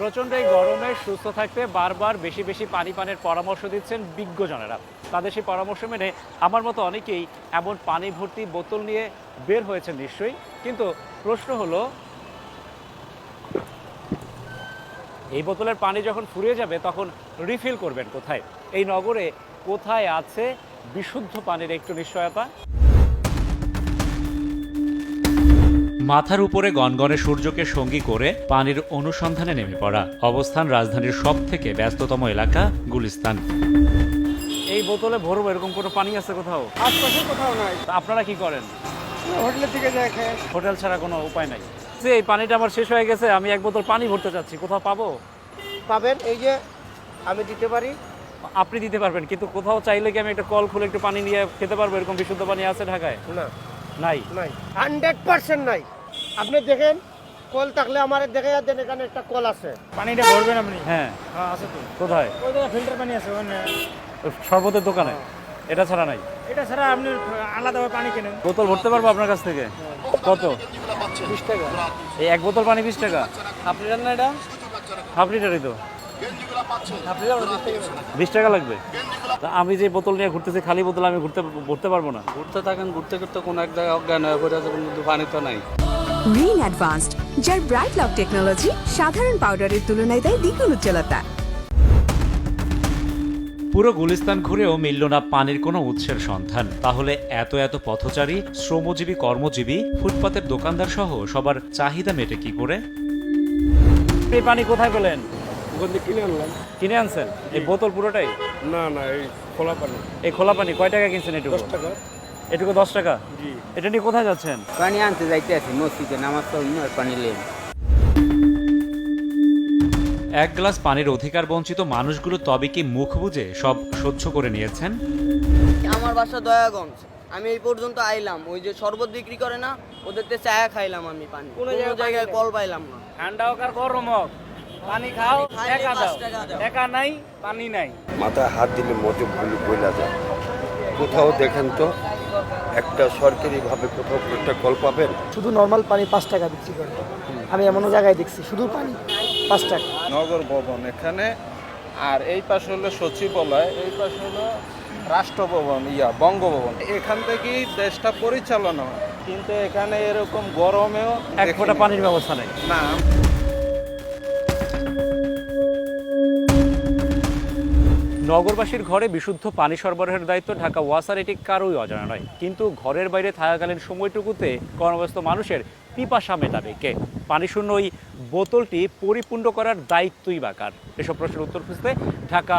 প্রচণ্ড এই গরমে সুস্থ থাকতে বারবার বেশি বেশি পানি পানের পরামর্শ দিচ্ছেন বিজ্ঞজনেরা। তাদের সেই পরামর্শ মেনে আমার মতো অনেকেই এমন পানি ভর্তি বোতল নিয়ে বের হয়েছেন নিশ্চয়ই। কিন্তু প্রশ্ন হলো, এই বোতলের পানি যখন ফুরিয়ে যাবে তখন রিফিল করবেন কোথায়? এই নগরে কোথায় আছে বিশুদ্ধ পানির একটু নিশ্চয়তা? মাথার উপরে গনগনে সূর্যকে সঙ্গী করে পানির অনুসন্ধানে নেমে পড়া অবস্থান রাজধানীর সব থেকে ব্যস্ততম এলাকা গুলিস্তান। এই বোতলে ভরবো এরকম কোনো পানি আছে কোথাও? আশপাশে কোথাও নাই। তা আপনারা কি করেন? হোটেলের দিকে যায় খেয়ে। হোটেল ছাড়া কোনো উপায় নাই। যে এই পানিটা আমার শেষ হয়ে গেছে আমি এক বোতল পানি ভরতে চাচ্ছি কোথাও পাবো? পাবেন এই যে আমি দিতে পারি। আপনি দিতে পারবেন কিন্তু কোথাও চাইলে কি আমি একটা কল খুলে একটু পানি নিয়ে খেতে পারব? এরকম বিশুদ্ধ পানি আছে ঢাকায়? না। নাই? নাই। হান্ড্রেড পার্সেন্ট নাই। আপনি দেখেন কল থাকলে আমার দেখে দেন এখানে একটা কল আছে। পানিটা ভরবেন আপনি? হ্যাঁ। হ্যাঁ আছে তো। কোথায়? ওই জায়গায় ফিল্টার পানি আছে ওখানে। শরবতের দোকানে? এটা ছাড়া নাই? এটা ছাড়া আপনি আলাদাভাবে পানি কেনেন। বোতল ভরতে পারব আপনার কাছ থেকে? কত? বিশ টাকা। এই এক বোতল পানি বিশ টাকা? আপনি জানেন না এটা? হাফ লিটারই তো। বিশ টাকা লাগবে? তা আমি যে বোতল নিয়ে ঘুরতেছি খালি বোতল আমি ঘুরতে ভরতে পারব না? ঘুরতে থাকেন ঘুরতে ঘুরতে কোনো এক জায়গায় অজ্ঞান হয়ে পড়ে যাবেন কিন্তু পানি তো নাই। রিন অ্যাডভান্সড যার ব্রাইট লক টেকনোলজি সাধারণ পাউডারের তুলনায় দেয় দ্বিগুণ উজ্জ্বলতা। পুরো গুলিস্তান ঘুরেও মিলল না পানির কোনো উৎসের সন্ধান। তাহলে এত এত পথচারী শ্রমজীবী কর্মজীবী ফুটপাতের দোকানদার সহ সবার চাহিদা মেটে কি করে? এই পানি কোথায় পেলেন? ওখান থেকে কিনে আনলাম। কিনে আনছেন? এই বোতল পুরোটাই? না না এই খোলা পানি। এই খোলা পানি কয় টাকা কিনছেন এটুকু? দশ টাকা। এটুকু দশ টাকা? জি। এটা নিয়ে কোথায় যাচ্ছেন? পানি আনতে যাইতে আছি মসজিদে নামাজ পড়লাম আর পানি লেন এক গ্লাস পানির অধিকার বঞ্চিত মানুষগুলো তবে কি মুখ বুঝে সব সহ্য করে নিয়েছেন? আমার বাসা দয়াগঞ্জ। আমি এই পর্যন্ত আইলাম ওই যে শরবত বিক্রি করে না ওদের তে চায়া খাইলাম আমি পানি। কোনো জায়গায় কল পাইলাম না। ঠান্ডা হোক আর গরম হোক পানি খাও টাকা দাও। টাকা নাই পানি নাই। মাথায় হাত দিলে মতে ভুলে বইলা যায়। কোথাও দেখেন তো একটা সরকারিভাবে কোথাও একটা কল পাবেন? শুধু নর্মাল পানি পাঁচ টাকা বিক্রি করে। আমি এমনও জায়গায় দেখছি শুধু পানি পাঁচ টাকা। নগর ভবন এখানে আর এই পাশে হলো সচিবালয় এই পাশে হলো রাষ্ট্রভবন ইয়া বঙ্গভবন। এখান থেকেই দেশটা পরিচালনা হয়। কিন্তু এখানে এরকম গরমেও এক। ফোঁটা পানির ব্যবস্থা নেই। না নগরবাসীর ঘরে বিশুদ্ধ পানি সরবরাহের দায়িত্ব ঢাকা ওয়াসার এটি কারোই অজানা নয়। কিন্তু ঘরের বাইরে থাকাকালীন সময়টুকুতে কর্মব্যস্ত মানুষের পিপাসা মেটাবে কে? পানি শূন্য ওই বোতলটি পরিপূর্ণ করার দায়িত্বই বা কার? এসব প্রশ্নের উত্তর খুঁজতে ঢাকা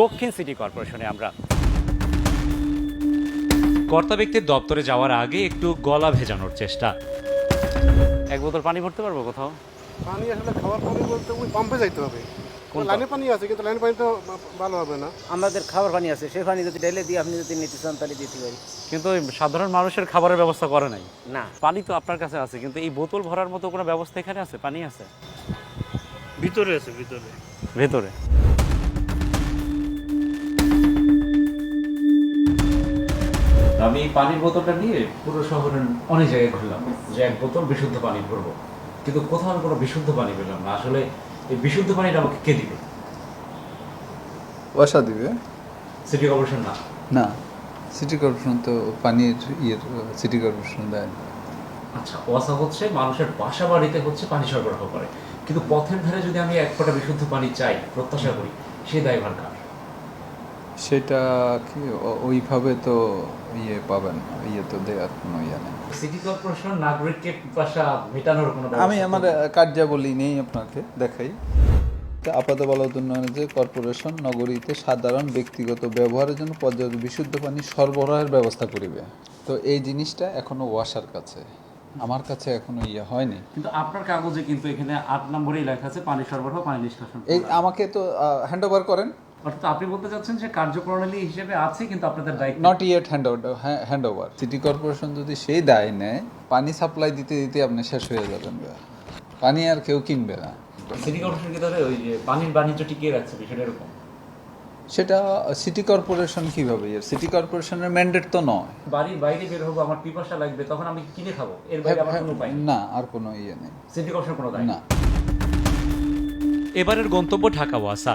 দক্ষিণ সিটি কর্পোরেশনে আমরা। কর্তা ব্যক্তির দপ্তরে যাওয়ার আগে একটু গলা ভেজানোর চেষ্টা। এক বোতল পানি ভরতে পারব কোথাও? পানি আসলে খাওয়ার পানি বলতে ওই পাম্পে যাইতে হবে। কোন পানি আছে কিন্তু লাইনে পানি তো ভালো হবে না। আমাদের খাবার পানি আছে সেই পানি যদি ঢেলে দিয়ে আপনি যদি নিতে চান তাহলে দিতে পারি। কিন্তু সাধারণ মানুষের খাবারের ব্যবস্থা করে নাই? না। পানি তো আপনার কাছে আছে কিন্তু এই বোতল ভরার মতো কোনো ব্যবস্থা এখানে আছে? পানি আছে? ভিতরে আছে ভিতরে। ভেতরে। আমি এই পানির বোতলটা নিয়ে পুরো শহরের অনেক জায়গায় ঘুরলাম। যে এক বোতল বিশুদ্ধ পানি ভরবো। কিন্তু কোথাও আমি কোনো বিশুদ্ধ পানি পেলাম না। আসলে এই বিশুদ্ধ পানিটা আমাকে কে দিবে? ওয়াসা দিবে। সিটি কর্পোরেশন না। না সিটি কর্পোরেশন তো পানির ইয়ের সিটি কর্পোরেশন দেয় আচ্ছা ওয়াসা হচ্ছে মানুষের বাসা বাড়িতে হচ্ছে পানি সরবরাহ করে। কিন্তু পথের ধারে যদি আমি এক ফোঁটা বিশুদ্ধ পানি চাই প্রত্যাশা করি সেই দায়ভার কার? সেটা কি ওইভাবে তো ইয়ে পাবেন ইয়ে তো দেওয়ার কোনো ইয়ে নেই। সিটি কর্পোরেশন নাগরিককে পিপাসা মেটানোর কোনো আমি আমার? কার্যাবলী নেই আপনাকে দেখাই। তা আপাত বলদ উন্নয়নে যে কর্পোরেশন নগরীতে সাধারণ ব্যক্তিগত ব্যবহারের জন্য পর্যাপ্ত বিশুদ্ধ পানি সরবরাহের ব্যবস্থা করিবে। তো এই জিনিসটা এখনও ওয়াসার কাছে। আমার কাছে এখনও ইয়ে হয়নি। কিন্তু আপনার কাগজে কিন্তু এখানে আট নম্বরেই লেখা আছে পানি সরবরাহ পানি নিষ্কাশন। এই আমাকে তো হ্যান্ড ওভার করেন। অর্থাৎ আপনি বলতে চাচ্ছেন যে কার্যপ্রণালী হিসেবে আছে কিন্তু আপনাদের দায়িত্ব not yet hand hand over city corporation যদি সেই দায় নেয় পানি সাপ্লাই দিতে দিতে আপনি শেষ হয়ে যাবেন। পানি আর কেউ কিনবে না। সিটি কর্পোরেশন কি তাহলে ওই যে পানির বাণিজ্য টিকিয়ে রাখছে বিষয়টা এরকম? সেটা সিটি কর্পোরেশন কীভাবে? সিটি কর্পোরেশনের ম্যান্ডেট তো নয়। বাড়ির বাইরে বের হব আমার পিপাসা লাগবে তখন আমি কিনে খাব। এর বাইরে আমার কোনো উপায় না আর কোনো ইয়ে নেই। সিটি কর্পোরেশন কোনো দায় না। এবারের গন্তব্য ঢাকা ওয়াসা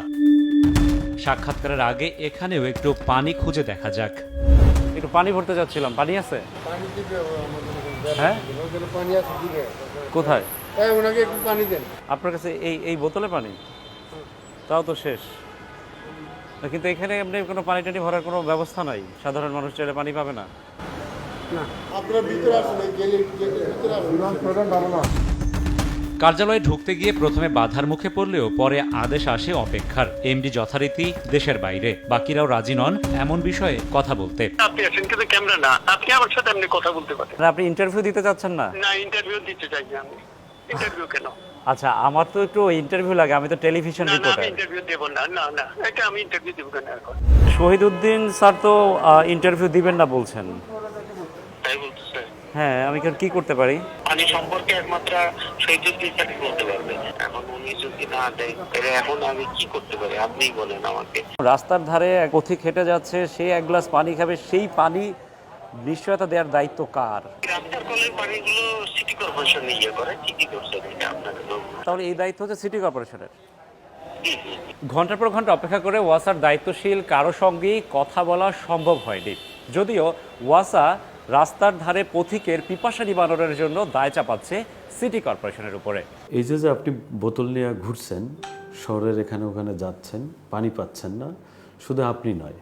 সাক্ষাৎকারের আগে এখানেও একটু পানি খুঁজে দেখা যাক। একটু পানি ভরতে যাচ্ছিলাম। পানি আছে? হ্যাঁ? ওখানে পানি আছে দিবে। কোথায়? ওনাকে একটু পানি দেন। আপনার কাছে এই এই বোতলে পানি? তাও তো শেষ। কিন্তু এখানে আপনি কোনো পানি টানি ভরার কোনো ব্যবস্থা নাই। সাধারণ মানুষ চাইলে পানি পাবে না। আপনারা ভিতরে আসুন এই গেলের ভিতরে আসুন। প্রধান ভালো না কার্যালয়ে ঢুকতে গিয়ে প্রথমে বাধার মুখে পড়লেও পরে আদেশ আসে অপেক্ষার। এমডি যথারীতি দেশের বাইরে। বাকিরাও রাজি নন এমন বিষয়ে কথা বলতে। আপনি আছেন কিন্তু ক্যামেরা না। আপনি আমার সাথে এমনি কথা বলতে পারেন। আপনি ইন্টারভিউ দিতে চাচ্ছেন না? না ইন্টারভিউ দিতে চাই না আমি। ইন্টারভিউ কেন? আচ্ছা আমার তো একটু ইন্টারভিউ লাগে আমি তো টেলিভিশন না না আমি রিপোর্টার ইন্টারভিউ দেব না। না না এটা আমি ইন্টারভিউ দেব এখন। শহীদ উদ্দিন স্যার তো ইন্টারভিউ দিবেন না বলছেন। হ্যাঁ আমি এখন কি করতে পারি? পানি সম্পর্কে একমাত্র শহীদুদ্দিন স্যারই বলতে পারবে? এখন উনি যদি না দেয় তাহলে এখন আমি কি করতে পারি? আপনিই বলেন আমাকে। রাস্তার ধারে এক পথিক হেঁটে যাচ্ছে সে এক গ্লাস পানি খাবে সেই পানি নিশ্চয়তা দেওয়ার দায়িত্ব কার? রাস্তার কলের পানিগুলো সিটি কর্পোরেশন ইয়ে করে ঠিকই করছে তাহলে এই দায়িত্ব হচ্ছে সিটি কর্পোরেশনের। ঘণ্টার পর ঘণ্টা অপেক্ষা করে ওয়াসার দায়িত্বশীল কারও সঙ্গেই কথা বলা সম্ভব হয়নি। যদিও ওয়াসা রাস্তার ধারে পথিকের পিপাসা নিবারণের জন্য দায় চাপাচ্ছে সিটি কর্পোরেশনের উপরে। এই যে যে আপনি বোতল নিয়ে ঘুরছেন শহরের এখানে ওখানে যাচ্ছেন পানি পাচ্ছেন না শুধু আপনি নয়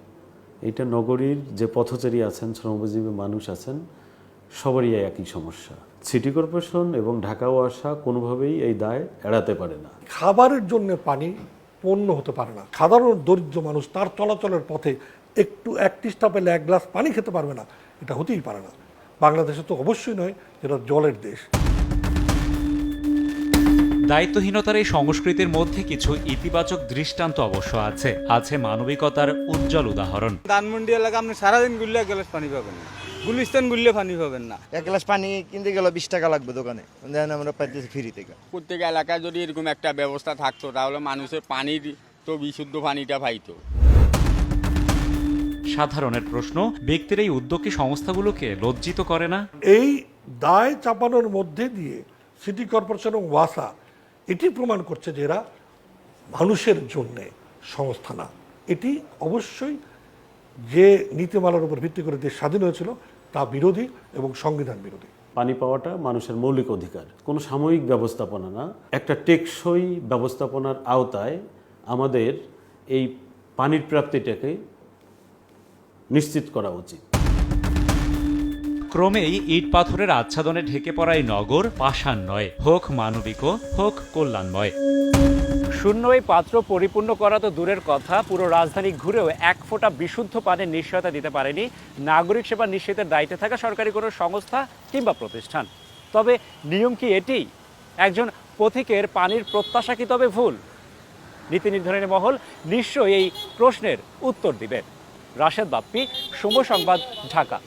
এটা নগরীর যে পথচারী আছেন শ্রমজীবী মানুষ আছেন সবারই এই একই সমস্যা। সিটি কর্পোরেশন এবং ঢাকা ওয়াসা কোনোভাবেই এই দায় এড়াতে পারে না। খাবারের জন্য পানি পণ্য হতে পারে না। সাধারণ দরিদ্র মানুষ তার চলাচলের পথে একটু এক তিষ্ঠা এক গ্লাস পানি খেতে পারবে না। এটা হতেই পারে না। বাংলাদেশে তো অবশ্যই নয় যেটা জলের দেশ। দায়িত্বহীনতার এই সংস্কৃতির মধ্যে কিছু ইতিবাচক দৃষ্টান্ত অবশ্য আছে। আছে মানবিকতার উজ্জ্বল উদাহরণ। ধানমন্ডি এলাকা আপনি সারাদিন গুললে এক গ্লাস পানি পাবেন না। গুলিস্তান গুললে পানি পাবেন না। এক গ্লাস পানি কিনতে গেলে বিশ টাকা লাগবে দোকানে। দেন আমরা পাইতেছি ফ্রি থেকে। প্রত্যেক এলাকায় যদি এরকম একটা ব্যবস্থা থাকতো তাহলে মানুষের পানির তো বিশুদ্ধ পানিটা পাইতো। সাধারণের প্রশ্ন ব্যক্তির এই উদ্যোগ কি সংস্থাগুলোকে লজ্জিত করে না? এই দায় চাপানোর মধ্যে দিয়ে সিটি কর্পোরেশন এবং ওয়াসা এটি প্রমাণ করছে যে এরা মানুষের জন্যে সংস্থা না। এটি অবশ্যই যে নীতিমালার উপর ভিত্তি করে দেশ স্বাধীন হয়েছিল তা বিরোধী এবং সংবিধান বিরোধী। পানি পাওয়াটা মানুষের মৌলিক অধিকার। কোনো সাময়িক ব্যবস্থাপনা না। একটা টেকসই ব্যবস্থাপনার আওতায় আমাদের এই পানির প্রাপ্তিটাকে নিশ্চিত করা উচিত। ক্রমেই ইট পাথরের আচ্ছাদনে ঢেকে পড়া এই নগর পাষাণ নয় হোক মানবিক হোক কল্যাণময়। শূন্য এই পাত্র পরিপূর্ণ করা তো দূরের কথা পুরো রাজধানী ঘুরেও এক ফোঁটা বিশুদ্ধ পানির নিশ্চয়তা দিতে পারেনি নাগরিক সেবা নিশ্চিতের দায়িত্বে থাকা সরকারি কোনো সংস্থা কিংবা প্রতিষ্ঠান। তবে নিয়ম কি এটি? একজন পথিকের পানির প্রত্যাশা কি তবে ভুল? নীতি নির্ধারণী মহল নিশ্চয়ই এই প্রশ্নের উত্তর দিবে রাশেদ বাপ্পি শুভ সংবাদ ঢাকা।